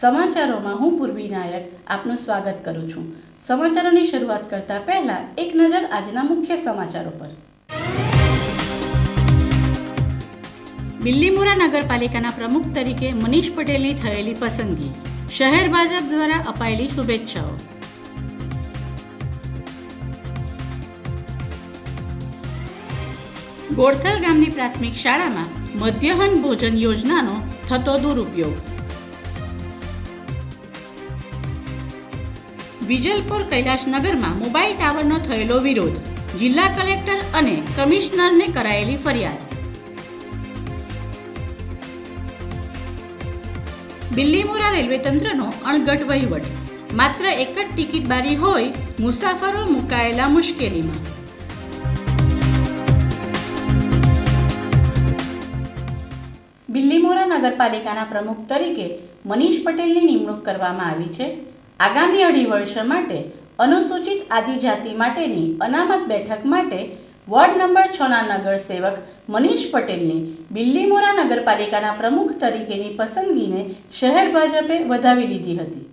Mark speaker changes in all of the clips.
Speaker 1: સમાચારોમાં હું પૂર્વી નાયક આપનું સ્વાગત કરું છું. સમાચારોની શરૂઆત કરતા પહેલા એક નજર આજના મુખ્ય સમાચારો પર. બિલ્લીમોરા નગરપાલિકાના પ્રમુખ તરીકે મનીષ પટેલની થયેલી પસંદગી. શહેર ભાજપ દ્વારા અપાયેલી શુભેચ્છાઓ. ગોળથલ ગામની પ્રાથમિક શાળામાં મધ્યાહન ભોજન યોજનાનો થતો દુરુપયોગ. વિજલપુર કૈલાસનગરમાં મોબાઈલ ટાવરનો થયેલો વિરોધ. જિલ્લા કલેક્ટર અને કમિશનરને કરાયેલી ફરિયાદ. બિલ્લીમોરા રેલવે તંત્રનો અણગટ વહીવટ. માત્ર એક જ ટિકિટ બારી હોય, મુસાફરો મુકાયેલા મુશ્કેલીમાં. બિલ્લીમોરા નગરપાલિકાના પ્રમુખ તરીકે મનીષ પટેલની નિમણૂક કરવામાં આવી છે. આગામી અઢી વર્ષ માટે અનુસૂચિત આદિજાતિ માટેની અનામત બેઠક માટે વોર્ડ નંબર છના નગરસેવક મનીષ પટેલની બિલ્લીમોરા નગરપાલિકાના પ્રમુખ તરીકેની પસંદગીને શહેર ભાજપે વધાવી લીધી હતી.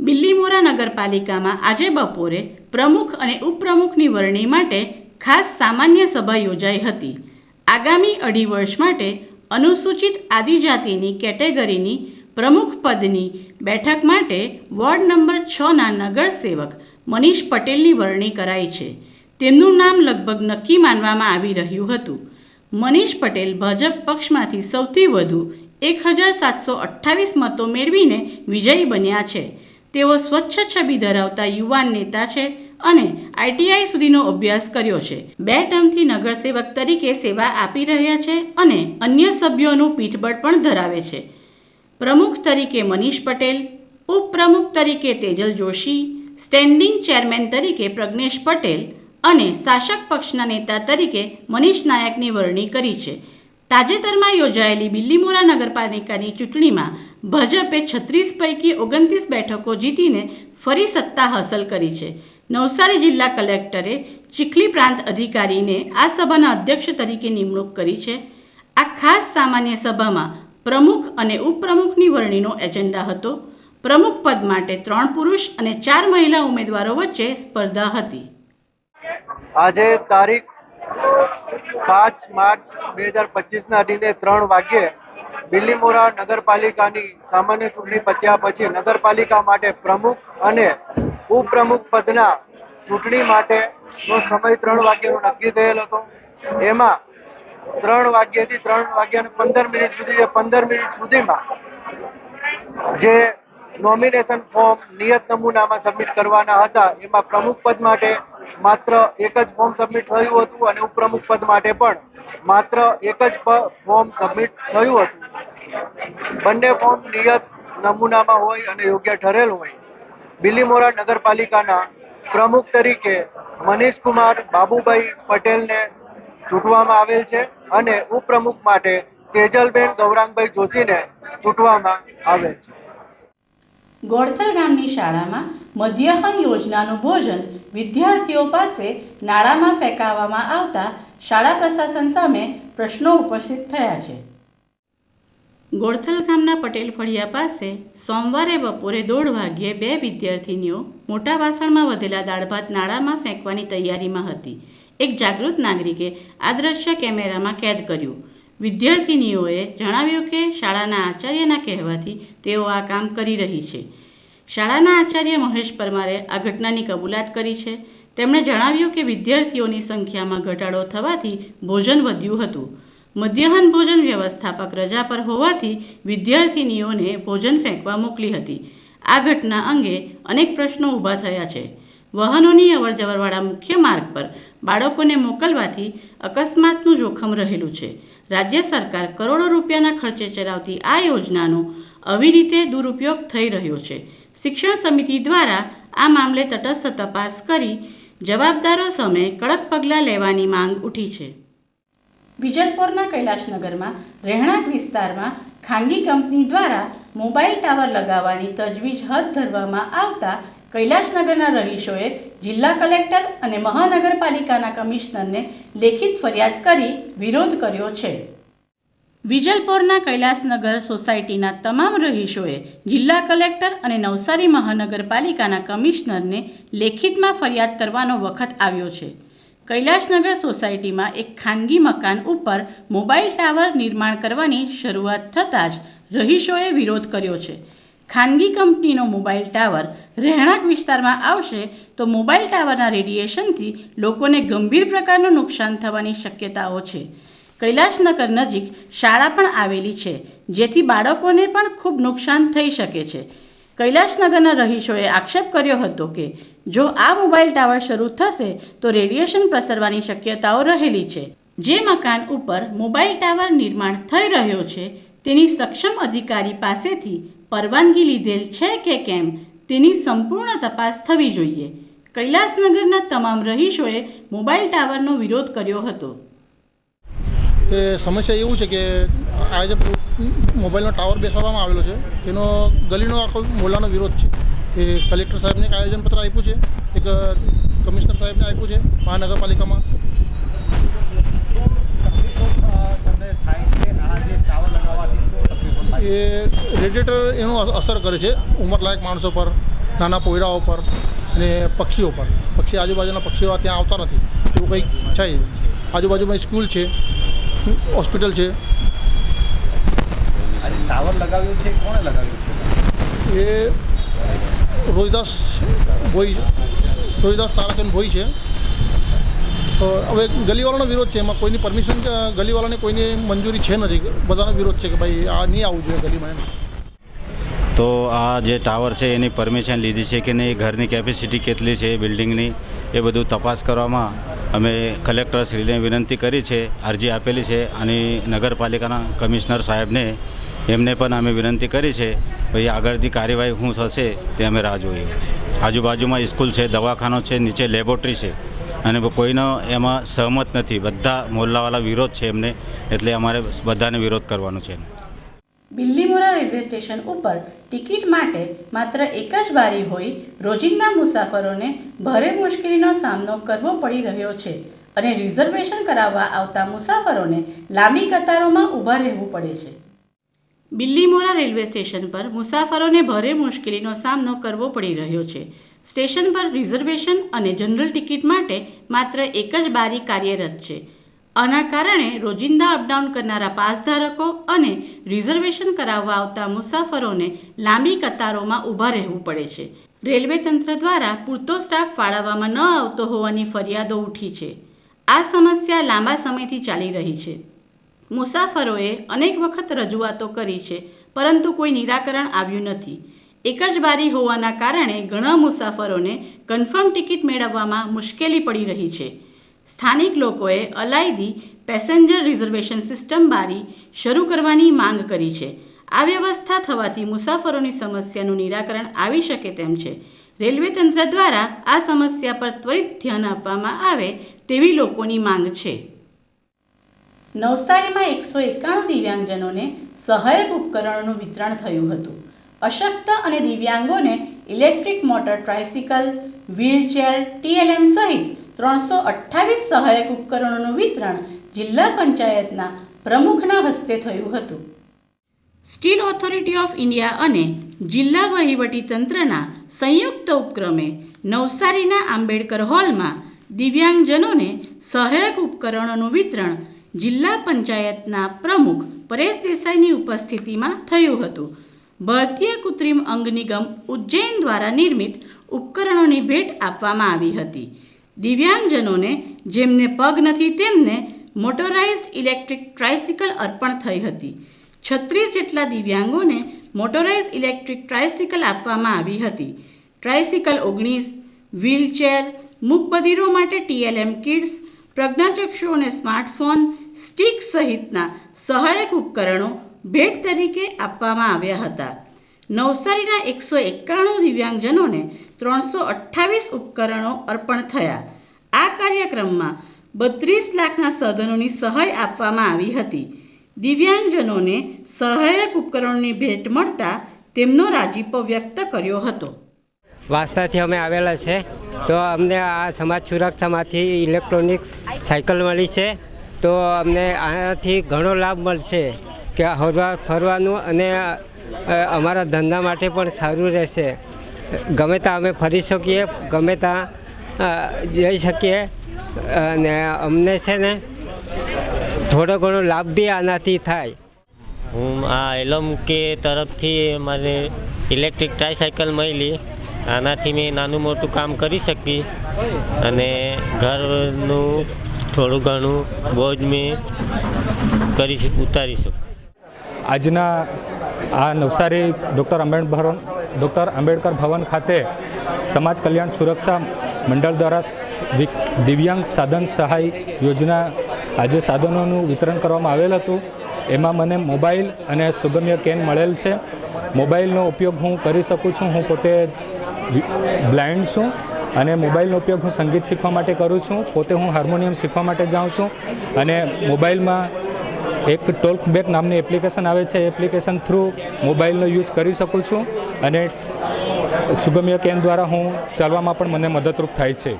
Speaker 1: બિલ્લીમોરા નગરપાલિકામાં આજે બપોરે પ્રમુખ અને ઉપપ્રમુખની વરણી માટે ખાસ સામાન્ય સભા યોજાઈ હતી. આગામી અઢી વર્ષ માટે અનુસૂચિત આદિજાતિની કેટેગરીની પ્રમુખ પદની બેઠક માટે વોર્ડ નંબર છના નગરસેવક મનીષ પટેલની વરણી કરાઈ છે. તેમનું નામ લગભગ નક્કી માનવામાં આવી રહ્યું હતું. મનીષ પટેલ ભાજપ પક્ષમાંથી સૌથી વધુ એક હજાર સાતસો અઠ્ઠાવીસ મતો મેળવીને વિજયી બન્યા છે. તેઓ સ્વચ્છ છબી ધરાવતા યુવાન નેતા છે અને આઈટીઆઈ સુધીનો અભ્યાસ કર્યો છે. બે ટર્મથી નગરસેવક તરીકે સેવા આપી રહ્યા છે અને અન્ય સભ્યોનું પીઠબળ પણ ધરાવે છે. પ્રમુખ તરીકે મનીષ પટેલ, ઉપપ્રમુખ તરીકે તેજલ જોશી સ્ટેન્ડિંગ ચેરમેન તરીકે પ્રજ્ઞેશ પટેલ અને શાસક પક્ષના નેતા તરીકે મનીષ નાયકની વરણી કરી છે. તાજેતરમાં યોજાયેલી બિલ્લીમોરા નગરપાલિકાની ચૂંટણીમાં ભાજપે છત્રીસ પૈકી ઓગણત્રીસ બેઠકો જીતીને ફરી સત્તા હાંસલ કરી છે. નવસારી જિલ્લા કલેક્ટરે ચીખલી પ્રાંત અધિકારીને આ સભાના અધ્યક્ષ તરીકે નિમણૂક કરી છે. આ ખાસ સામાન્ય સભામાં પ્રમુખ અને ઉપપ્રમુખની વરણીનો એજન્ડા હતો. પ્રમુખ પદ માટે ત્રણ પુરુષ અને ચાર મહિલા ઉમેદવારો વચ્ચે સ્પર્ધા હતી.
Speaker 2: આજે તારીખ પાંચ માર્ચ બે હજાર પચીસના દિને ત્રણ વાગ્યે બિલ્લીમોરા નગરપાલિકાની સામાન્ય ચૂંટણી પત્યા પછી નગરપાલિકા માટે પ્રમુખ અને ઉપપ્રમુખ પદના ચૂંટણી માટેનો સમય ત્રણ વાગ્યાનો નક્કી થયેલ હતો. એમાં ત્રણ વાગ્યાથી ત્રણ વાગ્યા પંદર મિનિટ સુધી પંદર મિનિટ સુધીમાં જે નોમિનેશન ફોર્મ નિયત નમૂનામાં સબમિટ કરવાના હતા, એમાં પ્રમુખ પદ માટે માત્ર એક જ ફોર્મ સબમિટ થયું હતું અને ઉપપ્રમુખ પદ માટે પણ માત્ર એક જ ફોર્મ સબમિટ થયું હતું. બંને ફોર્મ નિયત નમૂનામાં હોય અને યોગ્ય ઠરેલ હોય. બિલીમોરા નગરપાલિકાના પ્રમુખ તરીકે મનીષ કુમાર બાબુભાઈ પટેલને ચૂંટવામાં આવેલ છે અને ઉપપ્રમુખ માટે તેજલબેન ગૌરાંગભાઈ જોશીને ચૂંટવામાં આવેલ છે.
Speaker 1: ગોળથલ ગામની શાળામાં મધ્યાહન યોજનાનું ભોજન વિદ્યાર્થીઓ પાસે નાળામાં ફેંકાવવામાં આવતા શાળા પ્રશાસન સામે પ્રશ્નો ઉપસ્થિત થયા છે. ગોળથલ ગામના પટેલ ફળિયા પાસે સોમવારે બપોરે દોઢ વાગ્યે બે વિદ્યાર્થીનીઓ મોટા વાસણમાં વધેલા દાળ ભાત નાળામાં ફેંકવાની તૈયારીમાં હતી. એક જાગૃત નાગરિકે આ દ્રશ્ય કેમેરામાં કેદ કર્યું. વિદ્યાર્થિનીઓએ જણાવ્યું કે શાળાના આચાર્યના કહેવાથી તેઓ આ કામ કરી રહી છે. શાળાના આચાર્ય મહેશ પરમારે આ ઘટનાની કબૂલાત કરી છે. તેમણે જણાવ્યું કે વિદ્યાર્થીઓની સંખ્યામાં ઘટાડો થવાથી ભોજન વધ્યું હતું. મધ્યાહન ભોજન વ્યવસ્થાપક રજા પર હોવાથી વિદ્યાર્થિનીઓને ભોજન ફેંકવા મોકલી હતી. આ ઘટના અંગે અનેક પ્રશ્નો ઊભા થયા છે. વાહનોની અવરજવરવાળા મુખ્ય માર્ગ પર બાળકોને મોકલવાથી અકસ્માતનું જોખમ રહેલું છે. રાજ્ય સરકાર કરોડો રૂપિયાના ખર્ચે ચલાવતી આ યોજનાનો આવી રીતે દુરુપયોગ થઈ રહ્યો છે. શિક્ષણ સમિતિ દ્વારા આ મામલે તટસ્થ તપાસ કરી જવાબદારો સામે કડક પગલાં લેવાની માંગ ઉઠી છે. વિજલપોરના કૈલાશનગરમાં રહેણાંક વિસ્તારમાં ખાનગી કંપની દ્વારા મોબાઈલ ટાવર લગાવવાની તજવીજ હાથ ધરવામાં આવતા કૈલાશનગરના રહીશોએ જિલ્લા કલેક્ટર અને મહાનગરપાલિકાના કમિશનરને લેખિત ફરિયાદ કરી વિરોધ કર્યો છે. વિજલપોરના કૈલાસનગર સોસાયટીના તમામ રહીશોએ જિલ્લા કલેક્ટર અને નવસારી મહાનગરપાલિકાના કમિશનરને લેખિતમાં ફરિયાદ કરવાનો વખત આવ્યો છે. કૈલાશનગર સોસાયટીમાં એક ખાનગી મકાન ઉપર મોબાઈલ ટાવર નિર્માણ કરવાની શરૂઆત થતાં જ રહીશોએ વિરોધ કર્યો છે. ખાનગી કંપનીનો મોબાઈલ ટાવર રહેણાંક વિસ્તારમાં આવશે, તો મોબાઈલ ટાવરના રેડિયેશનથી લોકોને ગંભીર પ્રકારનું નુકસાન થવાની શક્યતાઓ છે. કૈલાશનગર નજીક શાળા પણ આવેલી છે, જેથી બાળકોને પણ ખૂબ નુકસાન થઈ શકે છે. કૈલાશનગરના રહીશોએ આક્ષેપ કર્યો હતો કે, જો આ મોબાઈલ ટાવર શરૂ થશે, તો રેડિયેશન પ્રસરવાની શક્યતાઓ રહેલી છે. જે મકાન ઉપર મોબાઈલ ટાવર નિર્માણ થઈ રહ્યો છે, તેની સક્ષમ અધિકારી પાસેથી પરવાનગી લીધેલ છે કે કેમ તેની સંપૂર્ણ તપાસ થવી જોઈએ. કૈલાસનગરના તમામ રહીશોએ મોબાઈલ ટાવરનો વિરોધ કર્યો હતો.
Speaker 3: તે સમસ્યા એવું છે કે આ જે મોબાઈલનો ટાવર બેસાડવામાં આવેલો છે એનો ગલીનો આખો મોલાનો વિરોધ છે. એ કલેક્ટર સાહેબને એક આયોજનપત્ર આપ્યું છે, એક કમિશનર સાહેબને આપ્યું છે, મહાનગરપાલિકામાં
Speaker 4: શું તકલીફો અ, તમને થાય છે આ જે ટાવર લગાવવાથી શું તકલીફો થાય
Speaker 3: એ રેડિયેટર એનું અસર કરે છે ઉંમરલાયક માણસો પર નાના પોયરાઓ પર અને પક્ષીઓ પર. પક્ષી આજુબાજુના પક્ષીઓ ત્યાં આવતા નથી. એવું કંઈક છે. આજુબાજુમાં સ્કૂલ છે હોસ્પિટલ છે.
Speaker 4: ટાવર લગાવ્યો છે? કોણે લગાવ્યો છે?
Speaker 3: એ રોહિદાસ ભોઈ રોહિદાસ તારાચંદ ભોઈ છે. તો હવે ગલીવાળાનો વિરોધ છે, એમાં કોઈની પરમિશન ગલીવાળાને કોઈની મંજૂરી છે નથી. બધાનો વિરોધ છે કે ભાઈ આ નહીં આવવું જોઈએ ગલીમાં
Speaker 5: તો આ જે ટાવર છે, એની પરમિશન લીધી છે કે નહીં, ઘરની કેપેસિટી કેટલી છે બિલ્ડિંગની એ બધું તપાસ કરવામાં અમે કલેક્ટરશ્રીને વિનંતી કરી છે, અરજી આપેલી છે અને નગરપાલિકાના કમિશનર સાહેબને એમને પણ અમે વિનંતી કરી છે, ભાઈ આગળની કાર્યવાહી શું થશે તે અમે રાહ જોઈએ. આજુબાજુમાં સ્કૂલ છે, દવાખાનો છે, નીચે લેબોરેટરી છે. અને કોઈનો એમાં સહમત નથી. બધા મોહલ્લાવાળા વિરોધ છે એમને, એટલે અમારે બધાને વિરોધ કરવાનો છે
Speaker 1: બિલ્લીમોરા રેલવે સ્ટેશન ઉપર ટિકિટ માટે માત્ર એક જ બારી હોય, રોજિંદા મુસાફરોને ભારે મુશ્કેલીનો સામનો કરવો પડી રહ્યો છે અને રિઝર્વેશન કરાવવા આવતા મુસાફરોને લાંબી કતારોમાં ઊભા રહેવું પડે છે. બિલ્લીમોરા રેલવે સ્ટેશન પર મુસાફરોને ભારે મુશ્કેલીનો સામનો કરવો પડી રહ્યો છે. સ્ટેશન પર રિઝર્વેશન અને જનરલ ટિકિટ માટે માત્ર એક જ બારી કાર્યરત છે. આના કારણે રોજિંદા અપડાઉન કરનારા પાસધારકો અને રિઝર્વેશન કરાવવા આવતા મુસાફરોને લાંબી કતારોમાં ઊભા રહેવું પડે છે. રેલવે તંત્ર દ્વારા પૂરતો સ્ટાફ ફાળવવામાં ન આવતો હોવાની ફરિયાદો ઉઠી છે. આ સમસ્યા લાંબા સમયથી ચાલી રહી છે. મુસાફરોએ અનેક વખત રજૂઆતો કરી છે, પરંતુ કોઈ નિરાકરણ આવ્યું નથી. એક જ બારી હોવાના કારણે ઘણા મુસાફરોને કન્ફર્મ ટિકિટ મેળવવામાં મુશ્કેલી પડી રહી છે. સ્થાનિક લોકોએ અલાયદી પેસેન્જર રિઝર્વેશન સિસ્ટમ બારી શરૂ કરવાની માંગ કરી છે. આ વ્યવસ્થા થવાથી મુસાફરોની સમસ્યાનું નિરાકરણ આવી શકે તેમ છે. રેલવે તંત્ર દ્વારા આ સમસ્યા પર ત્વરિત ધ્યાન આપવામાં આવે તેવી લોકોની માંગ છે. નવસારીમાં એકસો એકાણું દિવ્યાંગજનોને સહાયક ઉપકરણોનું વિતરણ થયું હતું. અશક્ત અને દિવ્યાંગોને electric motor tricycle wheelchair, TLM સહિત ત્રણસો અઠ્ઠાવીસ સહાયક ઉપકરણોનું વિતરણ જિલ્લા પંચાયતના પ્રમુખના હસ્તે થયું હતું. સ્ટીલ ઓથોરિટી ઓફ ઇન્ડિયા અને જિલ્લા વહીવટી તંત્રના સંયુક્ત ઉપક્રમે નવસારીના આંબેડકર હોલમાં દિવ્યાંગજનોને સહાયક ઉપકરણોનું વિતરણ જિલ્લા પંચાયતના પ્રમુખ પરેશ દેસાઈની ઉપસ્થિતિમાં થયું હતું. ભારતીય કૃત્રિમ અંગ નિગમ ઉજ્જૈન દ્વારા નિર્મિત ઉપકરણોની ભેટ આપવામાં આવી હતી. દિવ્યાંગજનોને જેમને પગ નથી તેમને મોટોરાઇઝ્ડ ઇલેક્ટ્રિક ટ્રાયસિકલ અર્પણ થઈ હતી. છત્રીસ જેટલા દિવ્યાંગોને મોટોરાઇઝ ઇલેક્ટ્રિક ટ્રાયસિકલ આપવામાં આવી હતી. ટ્રાયસિકલ ઓગણીસ, વ્હીલચેર મૂકબધિરો માટે ટીએલએમ કિડ્સ પ્રજ્ઞાચક્ષુઓને સ્માર્ટફોન, સ્ટીક સહિતના સહાયક ઉપકરણો ભેટ તરીકે આપવામાં આવ્યા હતા. નવસારીના એકસો એકાણું દિવ્યાંગજનોને ત્રણસો અઠ્ઠાવીસ ઉપકરણો અર્પણ થયા. આ કાર્યક્રમમાં બત્રીસ લાખના સાધનોની સહાય આપવામાં આવી હતી. દિવ્યાંગજનોને સહાયક ઉપકરણોની ભેટ મળતા તેમનો રાજીપો વ્યક્ત કર્યો હતો.
Speaker 6: વાસ્તાથી અમે આવેલા છે. તો અમને આ સમાજ સુરક્ષામાંથી ઇલેક્ટ્રોનિક સાયકલ મળી છે. તો અમને આનાથી ઘણો લાભ મળશે કે હરવા ફરવાનું અને અમારા ધંધા માટે પણ સારું રહેશે. ગમે ત્યાં અમે ફરી શકીએ, ગમે ત્યાં જઈ શકીએ. અને અમને છે ને, થોડો ઘણો લાભ બી આનાથી થાય.
Speaker 7: હું આ એલમ કે તરફથી મને ઇલેક્ટ્રિક ટ્રાયસાયકલ મળી. આનાથી મેં નાનું મોટું કામ કરી શકીશ. અને ઘરનું થોડું ઘણું બોજ મેં કરી ઉતારી શકું.
Speaker 8: આજના આ નવસારી ડૉક્ટર આંબેડકર ડૉક્ટર આંબેડકર ભવન ખાતે સમાજ કલ્યાણ સુરક્ષા મંડળ દ્વારા દિવ્યાંગ સાધન સહાય યોજના આજે સાધનોનું વિતરણ કરવામાં આવેલ હતું. એમાં મને મોબાઈલ અને સુગમ્ય કેન મળેલ છે. મોબાઈલનો ઉપયોગ હું કરી શકું છું. હું પોતે બ્લાઇન્ડ છું અને મોબાઈલનો ઉપયોગ હું સંગીત શીખવા માટે કરું છું. પોતે હું હાર્મોનિયમ શીખવા માટે જાઉં છું અને મોબાઈલમાં એક ટોલ્કબેક નામની એપ્લિકેશન આવે છે. એપ્લિકેશન થ્રુ મોબાઈલનો યુઝ કરી શકું છું અને સુગમ્ય કેન દ્વારા હું ચાલવામાં પણ મને મદદરૂપ થાય છે.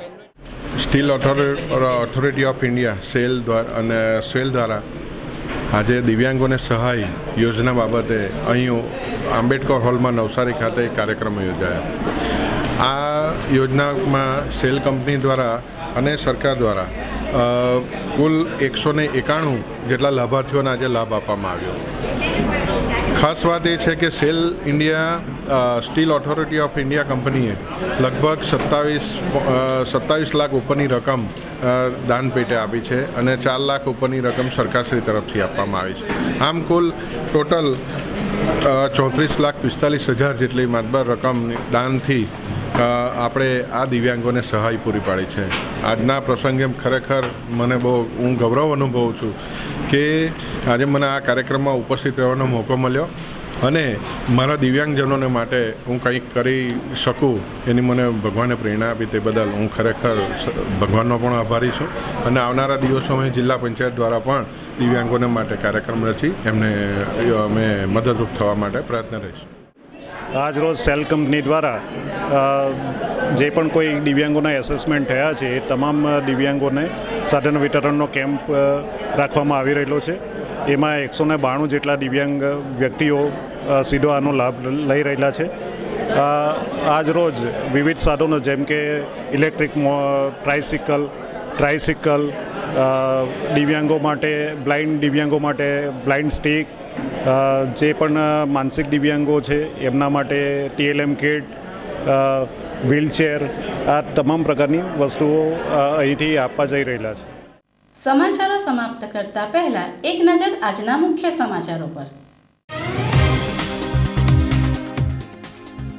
Speaker 9: Steel authority of India SAIL દ્વારા, અને સેલ દ્વારા આજે દિવ્યાંગોને સહાય યોજના બાબતે અહીં આંબેડકર હોલમાં નવસારી ખાતે કાર્યક્રમ યોજાયો. આ યોજનામાં સેલ કંપની દ્વારા અને સરકાર દ્વારા કુલ એકસો ને એકાણું જેટલા લાભાર્થીઓને આજે લાભ આપવામાં આવ્યો. ખાસ વાત એ છે કે SAIL India steel authority of India કંપનીએ લગભગ સત્તાવીસ સત્તાવીસ લાખ ઉપરની રકમ દાન પેટે આપી છે અને ચાર લાખ ઉપરની રકમ સરકારશ્રી તરફથી આપવામાં આવી છે. આમ કુલ ટોટલ ચોત્રીસ લાખ પિસ્તાલીસ હજાર જેટલી માતબર રકમ દાનથી આપણે આ દિવ્યાંગોને સહાય પૂરી પાડી છે. આજના પ્રસંગે ખરેખર મને બહુ, હું ગૌરવ અનુભવું છું કે આજે મને આ કાર્યક્રમમાં ઉપસ્થિત રહેવાનો મોકો મળ્યો અને મારા દિવ્યાંગજનોને માટે હું કંઈક કરી શકું એની મને ભગવાને પ્રેરણા આપી તે બદલ હું ખરેખર ભગવાનનો પણ આભારી છું અને આવનારા દિવસોમાં જિલ્લા પંચાયત દ્વારા પણ દિવ્યાંગોને માટે કાર્યક્રમ રચી એમને અમે મદદરૂપ થવા માટે પ્રયત્ન રહીશું.
Speaker 10: આજ રોજ સેલ કંપની દ્વારા જે પણ કોઈ દિવ્યાંગોના એસેસમેન્ટ થયા છે, એ તમામ દિવ્યાંગોને સાધન વિતરણનો કેમ્પ રાખવામાં આવી રહેલો છે. એમાં એકસો ને બાણું જેટલા દિવ્યાંગ વ્યક્તિઓ સીધો આનો લાભ લઈ રહેલા છે. આજરોજ આજ રોજ વિવિધ સાધનો જેમ કે ઇલેક્ટ્રિક ટ્રાયસિકલ ટ્રાયસિકલ દિવ્યાંગો માટે, બ્લાઇન્ડ દિવ્યાંગો માટે બ્લાઇન્ડ સ્ટીક જે પણ માનસિક દિવ્યાંગો છે, એમના માટે ટીએલએમ કિટ વ્હીલચેર, આ તમામ પ્રકારની વસ્તુઓ અહીંથી આપવા જઈ રહેલા છે.
Speaker 1: સમાચારો સમાપ્ત કરતા પહેલા એક નજર આજના મુખ્ય સમાચારો પર.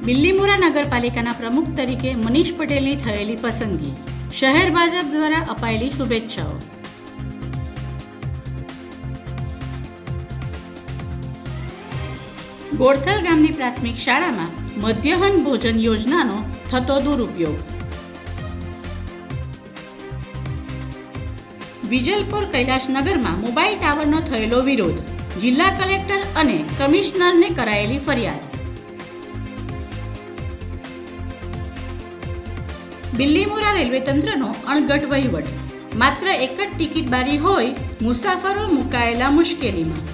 Speaker 1: બિલ્લીમોરા નગરપાલિકાના પ્રમુખ તરીકે મનીષ પટેલની થયેલી પસંદગી. શહેર ભાજપ દ્વારા અપાયેલી શુભેચ્છાઓ. ગોળથલ ગામની પ્રાથમિક શાળામાં મધ્યાહન ભોજન યોજનાનો થતો દુરુપયોગ. વિજલપુર કૈલાસનગરમાં મોબાઈલ ટાવરનો થયેલો વિરોધ, જિલ્લા કલેક્ટર અને કમિશનરને કરાયેલી ફરિયાદ. બિલ્લીમોરા રેલવે તંત્રનો અણગઢ વહીવટ, માત્ર એક જ ટિકિટ બારી હોય, મુસાફરો મુકાયેલા મુશ્કેલીમાં.